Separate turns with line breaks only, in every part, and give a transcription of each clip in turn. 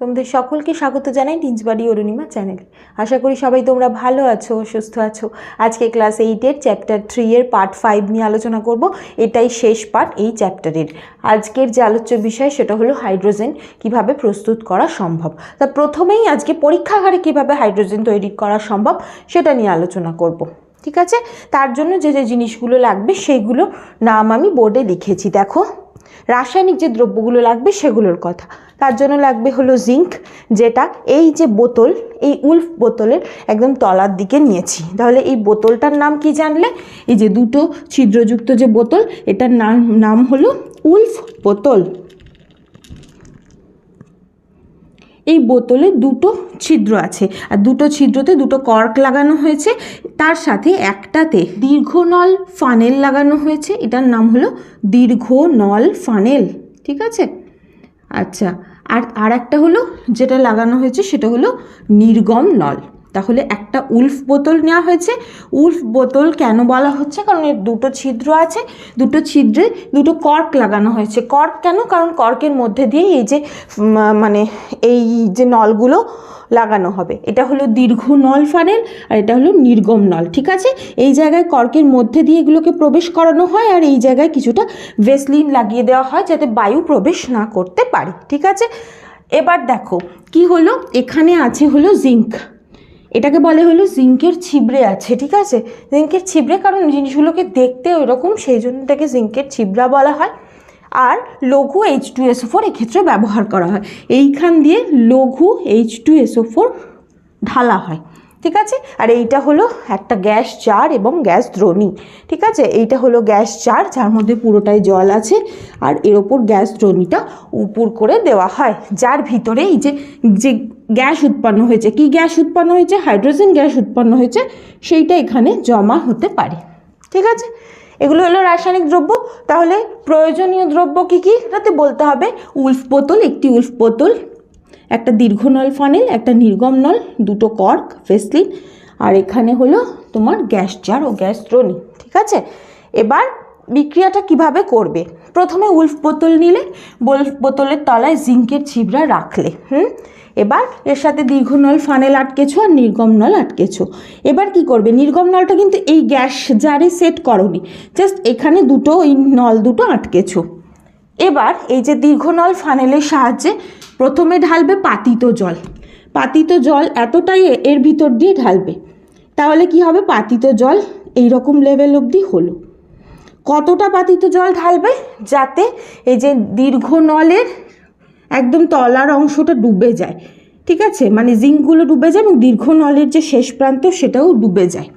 তোমাদের সকলকে স্বাগত জানাই ডিঞ্চবাড়ি অরুণিমা চ্যানেলে। আশা করি সবাই তোমরা ভালো আছো, সুস্থ আছো। আজকে ক্লাস এইটের চ্যাপ্টার থ্রি এর পার্ট ফাইভ নিয়ে আলোচনা করব। এটাই শেষ পার্ট এই চ্যাপ্টারের। আজকের যে আলোচ্য বিষয় সেটা হলো হাইড্রোজেন, কীভাবে প্রস্তুত করা সম্ভব। তা প্রথমেই আজকে পরীক্ষাগারে কীভাবে হাইড্রোজেন তৈরি করা সম্ভব সেটা নিয়ে আলোচনা করব। ঠিক আছে? তার জন্য যে যে জিনিসগুলো লাগবে সেইগুলো নাম আমি বোর্ডে লিখেছি, দেখো। রাসায়নিক যে দ্রব্যগুলো লাগবে সেগুলোর কথা। তার জন্য লাগবে হলো জিঙ্ক, যেটা এই যে বোতল, এই উল্ফ বোতলের একদম তলার দিকে নিয়েছি। তাহলে এই বোতলটার নাম কি জানলে? এই যে দুটো ছিদ্রযুক্ত যে বোতল, এটার নাম নাম হলো উল্ফ বোতল। এই বোতলে দুটো ছিদ্র আছে। আর দুটো ছিদ্রতে দুটো কর্ক লাগানো হয়েছে। তার সাথে একটাতে দীর্ঘ নল ফানেল লাগানো হয়েছে। এটার নাম হলো দীর্ঘ নল ফানেল। ঠিক আছে? আচ্ছা আর আর একটা হলো যেটা লাগানো হয়েছে সেটা হলো নির্গম নল। তাহলে একটা উল্ফ বোতল নেওয়া হয়েছে। উল্ফ বোতল কেন বলা হচ্ছে? কারণ এর দুটো ছিদ্র আছে। দুটো ছিদ্রে দুটো কর্ক লাগানো হয়েছে। কর্ক কেন? কারণ কর্কের মধ্যে দিয়ে এই যে মানে এই যে নলগুলো লাগানো হবে। এটা হলো দীর্ঘ নল ফানেল আর এটা হলো নির্গম নল, ঠিক আছে? এই জায়গায় কর্কের মধ্যে দিয়ে এগুলোকে প্রবেশ করানো হয় আর এই জায়গায় কিছুটা ভেসলিন লাগিয়ে দেওয়া হয় যাতে বায়ু প্রবেশ না করতে পারে, ঠিক আছে? এবার দেখো, কি হলো? এখানে আছে হলো জিঙ্ক। এটাকে বলে হলো জিঙ্কের ছিবড়ে আছে, ঠিক আছে? জিঙ্কের ছিবড়ে কারণ জিনিসগুলোকে দেখতে ওইরকম, সেই জন্য এটাকে জিঙ্কের ছিবড়া বলা হয়। আর লঘু H two S O four এক্ষেত্রে ব্যবহার করা হয়। এইখান দিয়ে লঘু H two S O four ঢালা হয়, ঠিক আছে? আর এইটা হলো একটা গ্যাস জার এবং গ্যাস দ্রোণী, ঠিক আছে? এইটা হলো গ্যাস জার, যার মধ্যে পুরোটাই জল আছে, আর এর ওপর গ্যাস দ্রোণীটা উপর করে দেওয়া হয়। যার ভিতরে এই যে যে গ্যাস উৎপন্ন হয়েছে। কি গ্যাস উৎপন্ন হয়েছে? হাইড্রোজেন গ্যাস উৎপন্ন হয়েছে। সেইটা এখানে জমা হতে পারে। ঠিক আছে? এগুলো হলো রাসায়নিক দ্রব্য। তাহলে প্রয়োজনীয় দ্রব্য কী কী? তাতে বলতে হবে উল্ফ বোতল, একটি উল্ফ বোতল, একটা দীর্ঘ নল ফানেল, একটা নির্গম নল, দুটো কর্ক ফেসলিন আর এখানে হলো তোমার গ্যাস জার ও গ্যাস দ্রোণী ঠিক আছে? এবার বিক্রিয়াটা কীভাবে করবে? প্রথমে উল্ফ বোতল নিলে বোতলের তলায় জিঙ্কের ছিবড়া রাখলে, হুম? এবার এর সাথে দীর্ঘ নল ফানেল আটকেছো আর নির্গম নল আটকেছো। এবার কি করবে? নির্গম নলটা কিন্তু এই গ্যাস জারে সেট করনি। জাস্ট এখানে দুটো ওই নল দুটো আটকেছো। এবার এই যে দীর্ঘ নল ফানেলের সাহায্যে প্রথমে ঢালবে পাতিত জল। পাতিত জল এতটাই এর ভিতর দিয়ে ঢালবে। তাহলে কি হবে? পাতিত জল এই রকম লেভেল অবধি হলো। কতটা পাতিত জল ঢালবে? যাতে এই যে দীর্ঘ নলের একদম তলার অংশটা ডুবে যায়, ঠিক আছে? মানে জিঙ্কগুলো ডুবে যায় এবং দীর্ঘ নলের যে শেষ প্রান্ত সেটাও ডুবে যায়,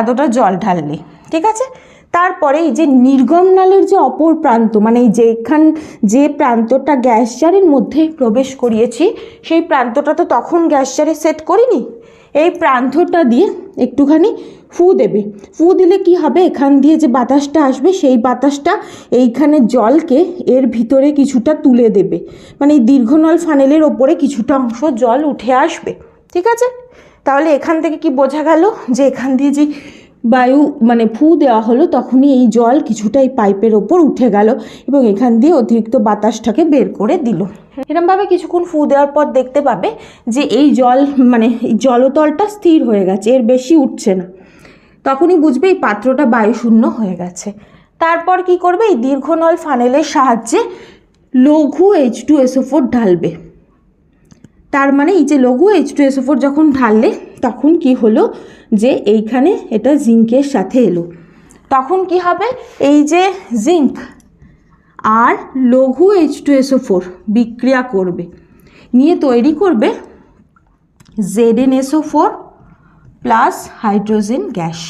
এতটা জল ঢাললে, ঠিক আছে? তারপরে এই যে নির্গম নলের যে অপর প্রান্ত মানে এই যেখান যে প্রান্তটা গ্যাস জারের মধ্যে প্রবেশ করিয়েছি, সেই প্রান্তটা তো তখন গ্যাস জারে সেট করিনি? এই প্রান্তটা দিয়ে একটুখানি ফু দেবে। ফু দিলে কি হবে? এখান দিয়ে যে বাতাসটা আসবে, সেই বাতাসটা এইখানে জলকে এর ভিতরে কিছুটা তুলে দেবে। মানে এই দীর্ঘনল ফানেলের ওপরে কিছুটা অংশ জল উঠে আসবে। ঠিক আছে? তাহলে এখান থেকে কি বোঝা গেল? যে এখান দিয়ে যে বায়ু মানে ফু দেওয়া হলো, তখনই এই জল কিছুটা এই পাইপের ওপর উঠে গেল এবং এখান দিয়ে অতিরিক্ত বাতাসটাকে বের করে দিল। এরমভাবে কিছুক্ষণ ফু দেওয়ার পর দেখতে পাবে যে এই জল মানে জলতলটা স্থির হয়ে গেছে, এর বেশি উঠছে না। তখনই বুঝবে এই পাত্রটা বায়ুশূন্য হয়ে গেছে। তারপর কি করবে? এই দীর্ঘনল ফানেলের সাহায্যে লঘু H two S O four ঢালবে। তার মানে এই যে লঘু H two S O four যখন ঢাললে, তখন কি হলো যে এইখানে এটা জিঙ্কের সাথে এলো। তখন কি হবে? এই যে জিঙ্ক আর লঘু H two S O four বিক্রিয়া করবে। নিয়ে তৈরি করবে Z N S O four plus hydrogen gas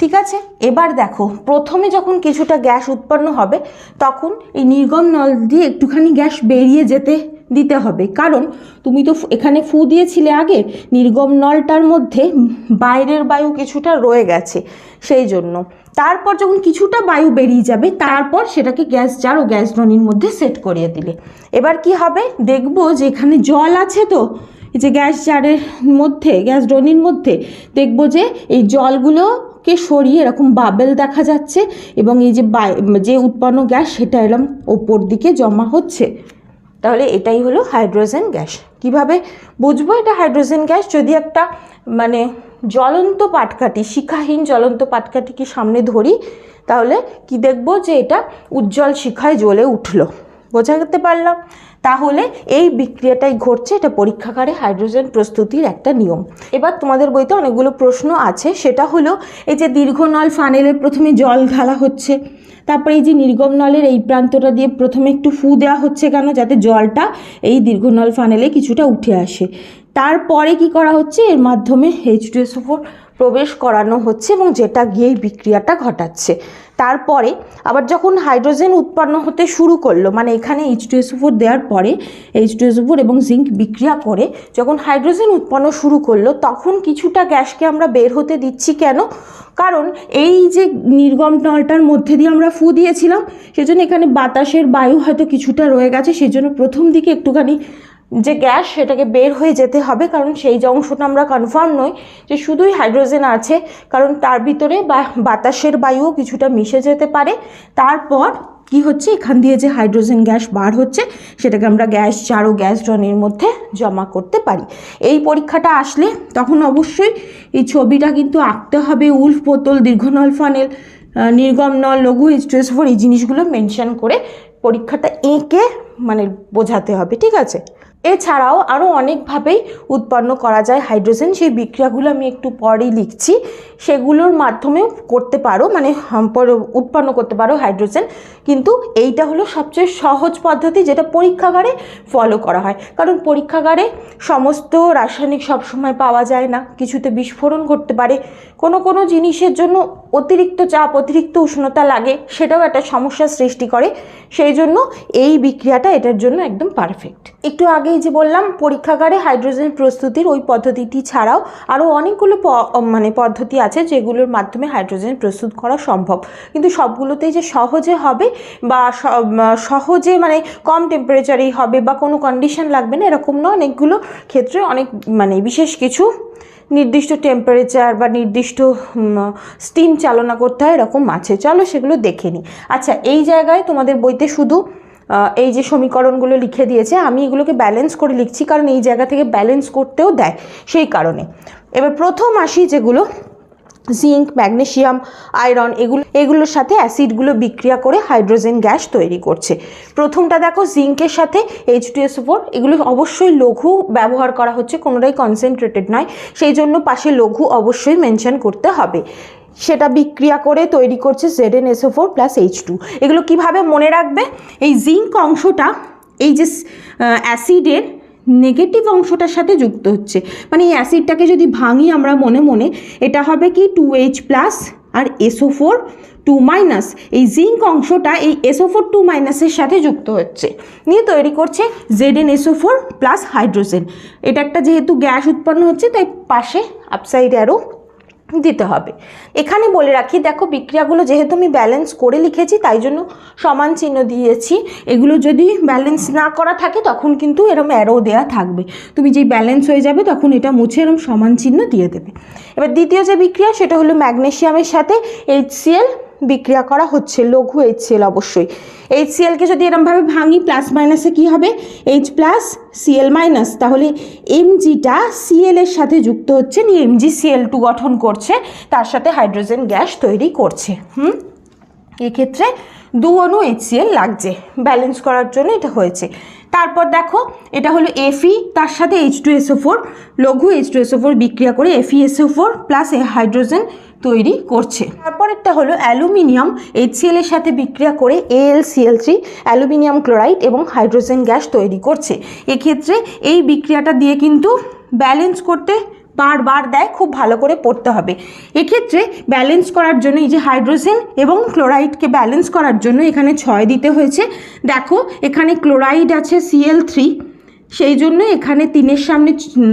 ঠিক আছে? এবার দেখো, প্রথমে যখন কিছুটা গ্যাস উৎপন্ন হবে, তখন এই নির্গম নল দিয়ে একটুখানি গ্যাস বেরিয়ে যেতে দিতে হবে। কারণ তুমি তো এখানে ফু দিয়েছিলে আগে, নির্গম নলটার মধ্যে বাইরের বায়ু কিছুটা রয়ে গেছে, সেই জন্য। তারপর যখন কিছুটা বায়ু বেরিয়ে যাবে, তারপর সেটাকে গ্যাস জার ও গ্যাস ড্রনির মধ্যে সেট করিয়ে দিলে। এবার কি হবে? দেখব যে এখানে জল আছে তো, এই যে গ্যাস জারের মধ্যে, গ্যাস ড্রনির মধ্যে, দেখব যে এই জলগুলোকে সরিয়ে এরকম বাবেল দেখা যাচ্ছে এবং এই যে যে উৎপন্ন গ্যাস সেটা এরকম ওপর দিকে জমা হচ্ছে। তাহলে এটাই হলো হাইড্রোজেন গ্যাস। কীভাবে বুঝব এটা হাইড্রোজেন গ্যাস? যদি একটা মানে জ্বলন্ত পাটকাঠি, শিখাহীন জ্বলন্ত পাটকাঠিকে সামনে ধরি, তাহলে কি দেখব যে এটা উজ্জ্বল শিখায় জ্বলে উঠল। বোঝাতে পারলাম। তাহলে এই বিক্রিয়াটাই ঘটছে, এটা পরীক্ষাগারে হাইড্রোজেন প্রস্তুতির একটা নিয়ম। এবার তোমাদের বইতে অনেকগুলো প্রশ্ন আছে, সেটা হলো এই যে দীর্ঘ নল ফানেলে প্রথমে জল ঢালা হচ্ছে, তারপরে এই যে নির্গম নলের এই প্রান্তটা দিয়ে প্রথমে একটু ফু দেওয়া হচ্ছে কেন, যাতে জলটা এই দীর্ঘ নল ফানেলে কিছুটা উঠে আসে। তারপরে কি করা হচ্ছে? এর মাধ্যমে এইচ টু প্রবেশ করানো হচ্ছে এবং যেটা গিয়ে এই বিক্রিয়াটা ঘটাচ্ছে। তারপরে আবার যখন হাইড্রোজেন উৎপন্ন হতে শুরু করল মানে এখানে এইচ টু ফোর দেওয়ার পরে এইচ টু ফোর এবং জিঙ্ক বিক্রিয়া করে যখন হাইড্রোজেন উৎপন্ন শুরু করল, তখন কিছুটা গ্যাসকে আমরা বের হতে দিচ্ছি কেন? কারণ এই যে নির্গম নলটার মধ্যে দিয়ে আমরা ফু দিয়েছিলাম, সেজন্য এখানে বাতাসের বায়ু হয়তো কিছুটা রয়ে গেছে, সেজন্য প্রথম দিকে একটুখানি যে গ্যাস সেটাকে বের হয়ে যেতে হবে, কারণ সেই যে অংশটা আমরা কনফার্ম নই যে শুধুই হাইড্রোজেন আছে, কারণ তার ভিতরে বা বাতাসের বায়ুও কিছুটা মিশে যেতে পারে। তারপর কি হচ্ছে? এখান দিয়ে যে হাইড্রোজেন গ্যাস বার হচ্ছে, সেটাকে আমরা গ্যাস চারো গ্যাস ড্রনের মধ্যে জমা করতে পারি। এই পরীক্ষাটা আসলে তখন অবশ্যই এই ছবিটা কিন্তু আঁকতে হবে উল্ফ বোতল দীর্ঘনল ফানেল নির্গম নল, লঘু স্ট্রেস ফোর এই জিনিসগুলো মেনশন করে পরীক্ষাটা এঁকে মানে বোঝাতে হবে, ঠিক আছে? এছাড়াও আরও অনেকভাবেই উৎপন্ন করা যায় হাইড্রোজেন। সেই বিক্রিয়াগুলো আমি একটু পরেই লিখছি। সেগুলোর মাধ্যমেও করতে পারো মানে উৎপন্ন করতে পারো হাইড্রোজেন। কিন্তু এইটা হলো সবচেয়ে সহজ পদ্ধতি যেটা পরীক্ষাগারে ফলো করা হয়। কারণ পরীক্ষাগারে সমস্ত রাসায়নিক সবসময় পাওয়া যায় না। কিছুতে বিস্ফোরণ ঘটতে পারে কোনো কোনো জিনিসের জন্য অতিরিক্ত চাপ, অতিরিক্ত উষ্ণতা লাগে, সেটাও একটা সমস্যার সৃষ্টি করে। সেই জন্য এই বিক্রিয়াটা এটার জন্য একদম পারফেক্ট একটু আগেই যে বললাম, পরীক্ষাগারে হাইড্রোজেন প্রস্তুতির ওই পদ্ধতিটি ছাড়াও আরও অনেকগুলো মানে পদ্ধতি আছে যেগুলোর মাধ্যমে হাইড্রোজেন প্রস্তুত করা সম্ভব। কিন্তু সবগুলোতেই যে সহজে হবে বা সহজে মানে কম টেম্পারেচারেই হবে বা কোনো কন্ডিশন লাগবে না, এরকম না অনেকগুলো ক্ষেত্রে অনেক মানে বিশেষ কিছু নির্দিষ্ট টেম্পারেচার বা নির্দিষ্ট স্টিম চালনা করতে হয়, এরকম আছে চলো সেগুলো দেখে নিই। আচ্ছা এই জায়গায় তোমাদের বইতে শুধু এই যে সমীকরণগুলো লিখে দিয়েছে, আমি এগুলোকে ব্যালেন্স করে লিখছি, কারণ এই জায়গা থেকে ব্যালেন্স করতেও দেয় সেই কারণে। এবার প্রথম আসি যেগুলো জিঙ্ক, ম্যাগনেসিয়াম, আয়রন এগুলো এগুলোর সাথে অ্যাসিডগুলো বিক্রিয়া করে হাইড্রোজেন গ্যাস তৈরি করছে। প্রথমটা দেখো জিঙ্কের সাথে এইচ টু এস ফোর এগুলো অবশ্যই লঘু ব্যবহার করা হচ্ছে, কোনোটাই কনসেন্ট্রেটেড নয়। সেই জন্য পাশে লঘু অবশ্যই মেনশন করতে হবে। সেটা বিক্রিয়া করে তৈরি করছে Z N S O four plus H two এগুলো কীভাবে মনে রাখবে? এই জিঙ্ক অংশটা, এই যে অ্যাসিডের নেগেটিভ অংশটার সাথে যুক্ত হচ্ছে। মানে এই অ্যাসিডটাকে যদি ভাঙি আমরা মনে মনে, এটা হবে কি টু এইচ প্লাস আর S O four two minus. এই জিঙ্ক অংশটা এই এসও ফোর টু মাইনাসের সাথে যুক্ত হচ্ছে। নিয়ে তৈরি করছে Z N S O four plus hydrogen. এটা একটা যেহেতু গ্যাস উৎপন্ন হচ্ছে, তাই পাশে আপসাইড অ্যারো দিতে হবে। এখানে বলে রাখি, দেখো বিক্রিয়াগুলো যেহেতু আমি ব্যালেন্স করে লিখেছি, তাই জন্য সমান চিহ্ন দিয়েছি। এগুলো যদি ব্যালেন্স না করা থাকে, তখন কিন্তু এরম অ্যারো দেয়া থাকবে। তুমি যেই ব্যালেন্স হয়ে যাবে, তখন এটা মুছে এরম সমান চিহ্ন দিয়ে দেবে। এবার দ্বিতীয় যে বিক্রিয়া, সেটা হলো ম্যাগনেশিয়ামের সাথে এইচসিএল বিক্রিয়া করা হচ্ছে, লঘু এইচসিএল অবশ্যই। এইচসিএলকে যদি এরমভাবে ভাঙি প্লাস মাইনাসে কী হবে? এইচ প্লাস সিএল মাইনাস তাহলে এমজিটা সিএল এর সাথে যুক্ত হচ্ছে, নিয়ে এমজি সিএল টু গঠন করছে, তার সাথে হাইড্রোজেন গ্যাস তৈরি করছে, হুম? এক্ষেত্রে দু অণু এইচসিএল লাগছে ব্যালেন্স করার জন্য এটা হয়েছে। তারপর দেখো, এটা হলো এফি তার সাথে H two S O four লঘু H two S O four বিক্রিয়া করে F E S O four plus এ হাইড্রোজেন তৈরি করছে। তারপর একটা হলো অ্যালুমিনিয়াম এইচসিএল এর সাথে বিক্রিয়া করে A L C L three aluminium chloride এবং হাইড্রোজেন গ্যাস তৈরি করছে। এক্ষেত্রে এই বিক্রিয়াটা দিয়ে কিন্তু ব্যালেন্স করতে বারবার দেয়, খুব ভালো করে পড়তে হবে। এক্ষেত্রে ব্যালেন্স করার জন্য এই যে হাইড্রোজেন এবং ক্লোরাইডকে ব্যালেন্স করার জন্য এখানে ছয় দিতে হয়েছে। দেখো, এখানে ক্লোরাইড আছে সিএল থ্রি সেই জন্য এখানে তিনের সামনে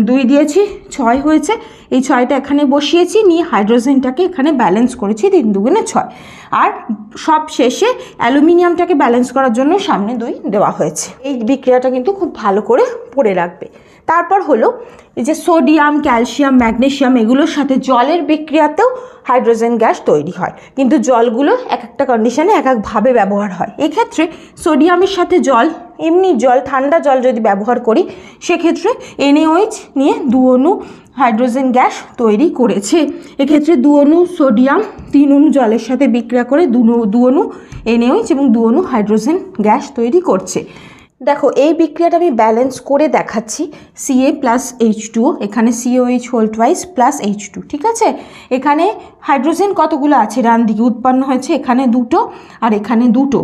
দুই দিয়েছি, ছয় হয়েছে। এই ছয়টা এখানে বসিয়েছি, নিয়ে হাইড্রোজেনটাকে এখানে ব্যালেন্স করেছি, তিন দুগুণে ছয়। আর সব শেষে অ্যালুমিনিয়ামটাকে ব্যালেন্স করার জন্য সামনে দুই দেওয়া হয়েছে। এই বিক্রিয়াটা কিন্তু খুব ভালো করে পড়ে রাখবে। তারপর হলো এই যে সোডিয়াম, ক্যালসিয়াম ম্যাগনেশিয়াম এগুলোর সাথে জলের বিক্রিয়াতেও হাইড্রোজেন গ্যাস তৈরি হয়। কিন্তু জলগুলো এক একটা কন্ডিশানে এক একভাবে ব্যবহার হয়। এক্ষেত্রে সোডিয়ামের সাথে জল, এমনি জল, ঠান্ডা জল যদি ব্যবহার করি, সেক্ষেত্রে এনএওএইচ নিয়ে দু অণু হাইড্রোজেন গ্যাস তৈরি করেছে। এক্ষেত্রে দু অণু সোডিয়াম, তিন অণু জলের সাথে বিক্রিয়া করে দু দু অণু এনএওএইচ এবং দু অণু হাইড্রোজেন গ্যাস তৈরি করছে। দেখো, এই বিক্রিয়াটা আমি ব্যালেন্স করে দেখাচ্ছি সিএ প্লাস এইচ টু এখানে C O H whole twice plus H two ঠিক আছে? এখানে হাইড্রোজেন কতগুলো আছে? ডান দিকে উৎপন্ন হয়েছে এখানে দুটো আর এখানে দুটো।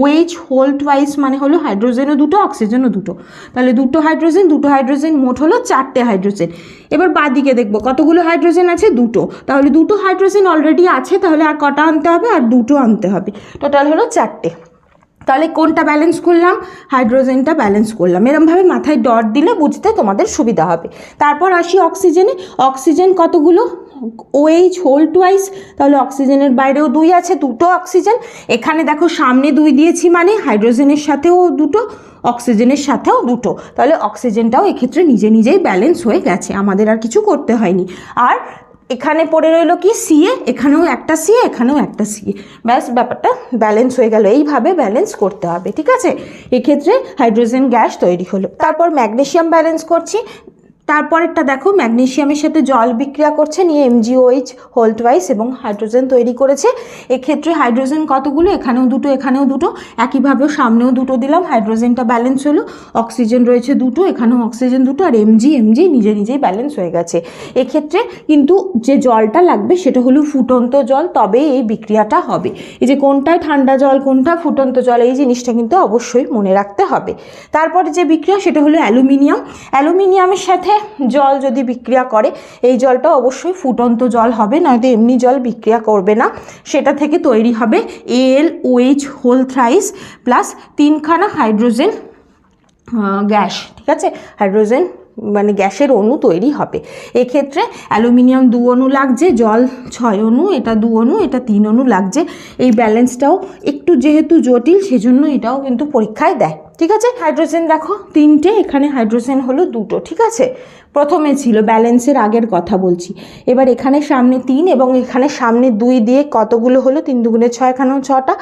ওএইচ হোল টুয়াইস মানে হলো হাইড্রোজেনও দুটো অক্সিজেনও দুটো। তাহলে দুটো হাইড্রোজেন দুটো হাইড্রোজেন মোট হলো চারটে হাইড্রোজেন এবার বাদিকে দেখব, কতগুলো হাইড্রোজেন আছে? দুটো। তাহলে দুটো হাইড্রোজেন অলরেডি আছে, তাহলে আর কটা আনতে হবে? আর দুটো আনতে হবে। টোটাল হলো চারটে। তাহলে কোনটা ব্যালেন্স করলাম? হাইড্রোজেনটা ব্যালেন্স করলাম। এরমভাবে মাথায় ডট দিলে বুঝতে তোমাদের সুবিধা হবে। তারপর আসি অক্সিজেনে অক্সিজেন কতগুলো? ওএইচ হোল টুয়াইস তাহলে অক্সিজেনের বাইরেও দুই আছে, দুটো অক্সিজেন এখানে দেখো সামনে দুই দিয়েছি মানে হাইড্রোজেনের সাথেও দুটো অক্সিজেনের সাথেও দুটো। তাহলে অক্সিজেনটাও এক্ষেত্রে নিজে নিজেই ব্যালেন্স হয়ে গেছে। আমাদের আর কিছু করতে হয়নি। আর এখানে পড়ে রইল কি? সিএ এখানেও একটা সিএ এখানেও একটা সিএ ব্যাস, ব্যাপারটা ব্যালেন্স হয়ে গেল। এইভাবে ব্যালেন্স করতে হবে, ঠিক আছে? এক্ষেত্রে হাইড্রোজেন গ্যাস তৈরি হলো। তারপর ম্যাগনেশিয়াম ব্যালেন্স করছি। তারপরেরটা দেখো ম্যাগনেসিয়ামের সাথে জল বিক্রিয়া করছে, নিয়ে এমজিওএইচ হোল টুয়াইস এবং হাইড্রোজেন তৈরি করেছে। এক্ষেত্রে হাইড্রোজেন কতগুলো? এখানেও দুটো এখানেও দুটো। একইভাবে সামনেও দুটো দিলাম হাইড্রোজেনটা ব্যালেন্স হলো। অক্সিজেন রয়েছে দুটো, এখানেও অক্সিজেন দুটো, আর এমজি এমজি নিজে নিজেই ব্যালেন্স হয়ে গেছে। এক্ষেত্রে কিন্তু যে জলটা লাগবে, সেটা হলো ফুটন্ত জল, তবে এই বিক্রিয়াটা হবে। এই যে কোনটায় ঠান্ডা জল, কোনটা ফুটন্ত জল, এই জিনিসটা কিন্তু অবশ্যই মনে রাখতে হবে। তারপরে যে বিক্রিয়া, সেটা হলো অ্যালুমিনিয়াম। অ্যালুমিনিয়ামের সাথে জল যদি বিক্রিয়া করে, এই জলটা অবশ্যই ফুটন্ত জল হবে, নয়তো এমনি জল বিক্রিয়া করবে না। সেটা থেকে তৈরি হবে L O H whole thrice plus তিনখানা হাইড্রোজেন গ্যাস, ঠিক আছে? হাইড্রোজেন মানে গ্যাসের অণু তৈরি হবে। এক্ষেত্রে অ্যালুমিনিয়াম দু অণু লাগছে, জল ছয় অণু, এটা দু অণু, এটা তিন অণু লাগছে। এই ব্যালেন্সটাও একটু যেহেতু জটিল, সেজন্য এটাও কিন্তু পরীক্ষায় দেয়। ঠিক আছে? হাইড্রোজেন দেখো, তিনটে, এখানে হাইড্রোজেন হলো দুটো, ঠিক আছে? প্রথমে ছিল ব্যালেন্সের আগের কথা বলছি। এবার এখানে সামনে তিন এবং এখানে সামনে দুই দিয়ে কতগুলো হলো? তিন দুগুণে ছয়, এখানেও ছটা।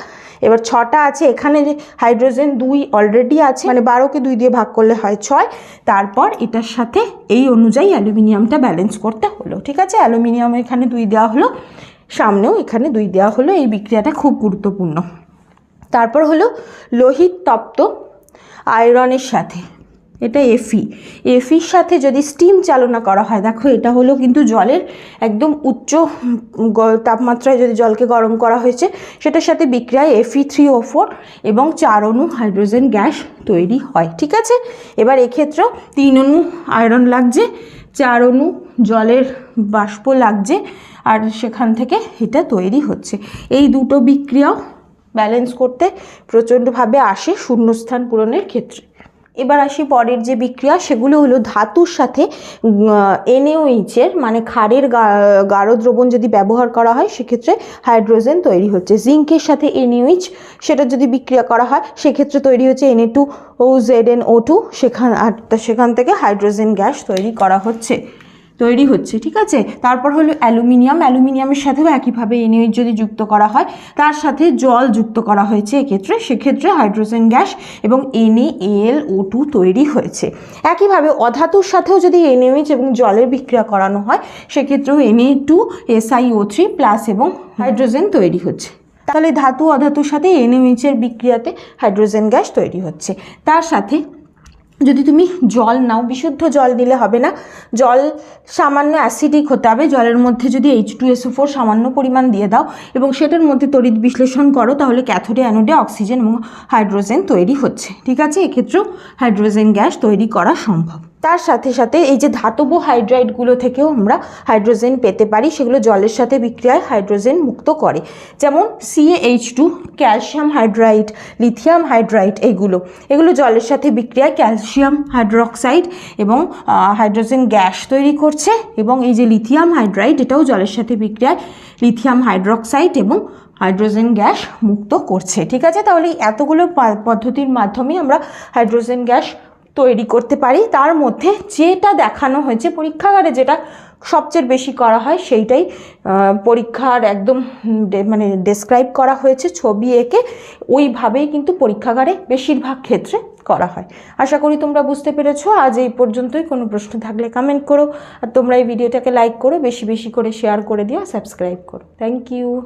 এবার ছটা আছে, এখানে যে হাইড্রোজেন দুই অলরেডি আছে মানে বারোকে দুই দিয়ে ভাগ করলে হয় ছয়। তারপর এটার সাথে এই অনুযায়ী অ্যালুমিনিয়ামটা ব্যালেন্স করতে হলো, ঠিক আছে? অ্যালুমিনিয়াম এখানে দুই দেওয়া হলো, সামনেও এখানে দুই দেওয়া হলো, এই বিক্রিয়াটা খুব গুরুত্বপূর্ণ। তারপর হলো লোহিত তপ্ত আয়রনের সাথে। এটা এফি এফির সাথে যদি স্টিম চালনা করা হয়, দেখো এটা হলো কিন্তু জলের একদম উচ্চ তাপমাত্রায় যদি জলকে গরম করা হয়েছে, সেটার সাথে বিক্রিয়ায় এফি থ্রি ও ফোর এবং চার অণু হাইড্রোজেন গ্যাস তৈরি হয়, ঠিক আছে? এবার এক্ষেত্রেও তিন অণু আয়রন লাগছে, চার অণু জলের বাষ্প লাগছে, আর সেখান থেকে এটা তৈরি হচ্ছে। এই দুটো বিক্রিয়াও ব্যালেন্স করতে প্রচণ্ডভাবে আসে শূন্যস্থান পূরণের ক্ষেত্রে। এবার আসি পরের যে বিক্রিয়া, সেগুলো হলো ধাতুর সাথে এনএওইচের মানে ক্ষারের গাঢ় দ্রবণ যদি ব্যবহার করা হয়, সেক্ষেত্রে হাইড্রোজেন তৈরি হচ্ছে। জিঙ্কের সাথে এনএইচ সেটা যদি বিক্রিয়া করা হয়, সেক্ষেত্রে তৈরি হচ্ছে এনএ টু ও জেড এন ও টু সেখান সেখান থেকে হাইড্রোজেন গ্যাস তৈরি করা হচ্ছে। তৈরি হচ্ছে, ঠিক আছে? তারপর হলো অ্যালুমিনিয়াম, অ্যালুমিনিয়ামের সাথেও একইভাবে এনএইচ যদি যুক্ত করা হয়, তার সাথে জল যুক্ত করা হয়েছে এক্ষেত্রে, সেক্ষেত্রে হাইড্রোজেন গ্যাস এবং N A L O two তৈরি হয়েছে। একইভাবে অধাতুর সাথেও যদি এনএইচ এবং জলের বিক্রিয়া করানো হয়, সেক্ষেত্রেও N A two, S I O three plus এবং হাইড্রোজেন তৈরি হচ্ছে। তাহলে ধাতু, অধাতুর সাথে এনএইচের বিক্রিয়াতে হাইড্রোজেন গ্যাস তৈরি হচ্ছে। তার সাথে যদি তুমি জল নাও, বিশুদ্ধ জল দিলে হবে না। জল সামান্য অ্যাসিডিক হতে হবে। জলের মধ্যে যদি এইচ টু এসও ফোর সামান্য পরিমাণ দিয়ে দাও এবং সেটার মধ্যে তড়িৎ বিশ্লেষণ করো, তাহলে ক্যাথোডে অ্যানোডে অক্সিজেন এবং হাইড্রোজেন তৈরি হচ্ছে। ঠিক আছে? এক্ষেত্রেও হাইড্রোজেন গ্যাস তৈরি করা সম্ভব। তার সাথে সাথে এই যে ধাতব হাইড্রাইডগুলো থেকেও আমরা হাইড্রোজেন পেতে পারি, সেগুলো জলের সাথে বিক্রিয়ায় হাইড্রোজেন মুক্ত করে। যেমন C H two calcium hydride, lithium hydride এগুলো। এগুলো জলের সাথে বিক্রিয়ায় ক্যালসিয়াম হাইড্রোক্সাইড এবং হাইড্রোজেন গ্যাস তৈরি করছে এবং এই যে লিথিয়াম হাইড্রাইড, এটাও জলের সাথে বিক্রিয়ায় লিথিয়াম হাইড্রোক্সাইড এবং হাইড্রোজেন গ্যাস মুক্ত করছে। ঠিক আছে? তাহলে এতগুলো পদ্ধতির মাধ্যমে আমরা হাইড্রোজেন গ্যাস তৈরি করতে পারি, তার মধ্যে যেটা দেখানো হয়েছে, পরীক্ষাগারে যেটা সবচেয়ে বেশি করা হয় সেইটাই পরীক্ষার একদম মানে ডেসক্রাইব করা হয়েছে, ছবি এঁকে ওইভাবেই কিন্তু পরীক্ষাগারে বেশিরভাগ ক্ষেত্রে করা হয়। আশা করি তোমরা বুঝতে পেরেছ, আজ এই পর্যন্তই, কোনো প্রশ্ন থাকলে কমেন্ট করো, আর তোমরা এই ভিডিওটাকে লাইক করো, বেশি বেশি করে শেয়ার করে দিও সাবস্ক্রাইব করো। Thank you